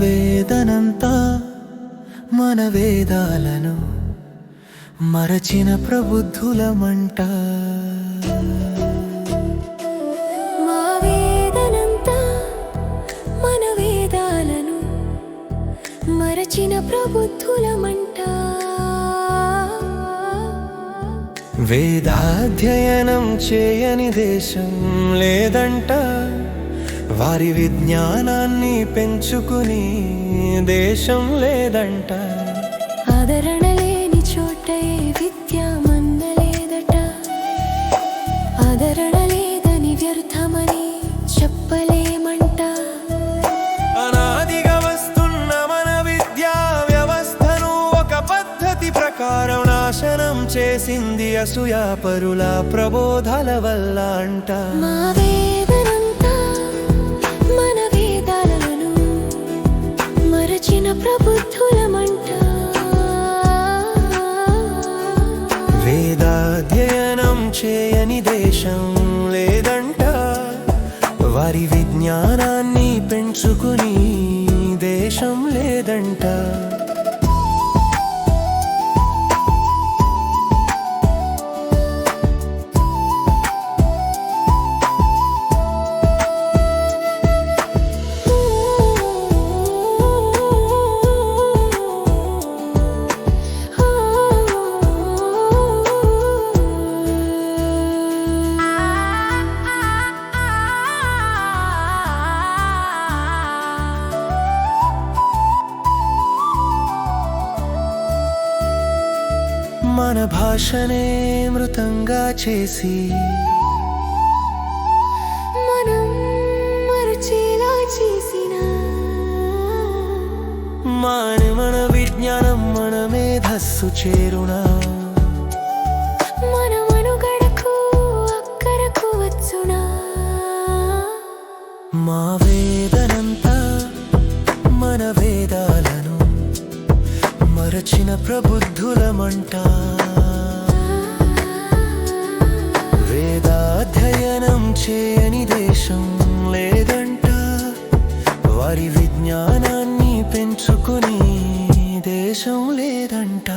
వేదనంతా మన వేదాలను మరచిన ప్రబుద్ధులమంట మా వేదనంతా మన వేదాలను మరచిన ప్రబుద్ధులమంట వేదాధ్యయనం చేయని దేశం లేదంట. వారి విజ్ఞానాన్ని పెంచుకుని దేశం లేదంట. ఆదరణ లేని చోట ఏ విద్య మందలేదట ఆదరణ లేదని వ్యర్థమని చెప్పలేమంట. అనాదిగా వస్తున్న మన విద్యా వ్యవస్థను ఒక పద్ధతి ప్రకారం నాశనం చేసింది అసూయాపరుల ప్రబోధాల వల్ల అంట. మరచిన ప్రబుద్ధులమంట వేదాధ్యయనం చేయని దేశం లేదంట. వారి విజ్ఞానాన్ని పెంచుకుని దేశం లేదంట. మన భాషనే మృతంగా చేసి మనం మరచేలా చేసిన మాని మన విజ్ఞానం మన మేధస్సు చేరునా మన మనుగడకు అక్కరకు వచ్చునా మా వేదనంతా మన వేదాలను మరచిన ప్రబుద్ధులమంట వేదాధ్యయనం చేయని దేశం లేదంట. వారి విజ్ఞానాన్ని పెంచుకుని దేశం లేదంట.